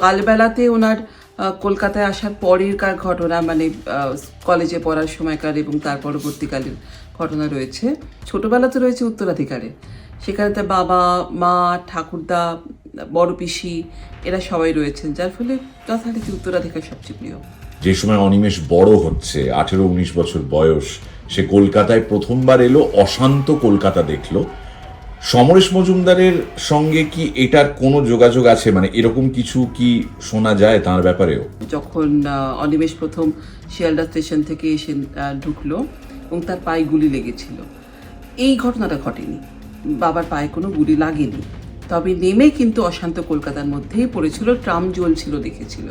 কালবেলাতে ওনার কলকাতায় আসার পরের কার ঘটনা মানে কলেজে পড়ার সময়কার এবং তার পরবর্তীকালের ঘটনা রয়েছে। ছোটবেলাতে রয়েছে উত্তরাধিকারে। সেখানে তার বাবা, মা, ঠাকুরদা, বড় পিসি, এরা সবাই রয়েছেন, যার ফলে যথারীতি উত্তরাধিকার সবচেয়ে প্রিয়। যে সময় অনিমেষ বড় হচ্ছে আঠেরো উনিশ বছর বয়স, সে কলকাতায় প্রথমবার এলো, অশান্ত কলকাতা দেখল। সমরেশ মজুমদারের সঙ্গে কি এটার কোনো যোগাযোগ আছে? মানে এরকম কিছু কি শোনা যায় তার ব্যাপারেও? যখন অনিমেষ প্রথম শিয়ালদা স্টেশন থেকে এসে ঢুকলো এবং তার পায়ে গুলি লেগেছিল। এই ঘটনাটা ঘটেনি। বাবার পায়ে কোনো গুলি লাগেনি। তবে নেমে কিন্তু অশান্ত কলকাতার মধ্যেই পড়েছিল, ট্রাম জ্বলছিল, দেখেছিল।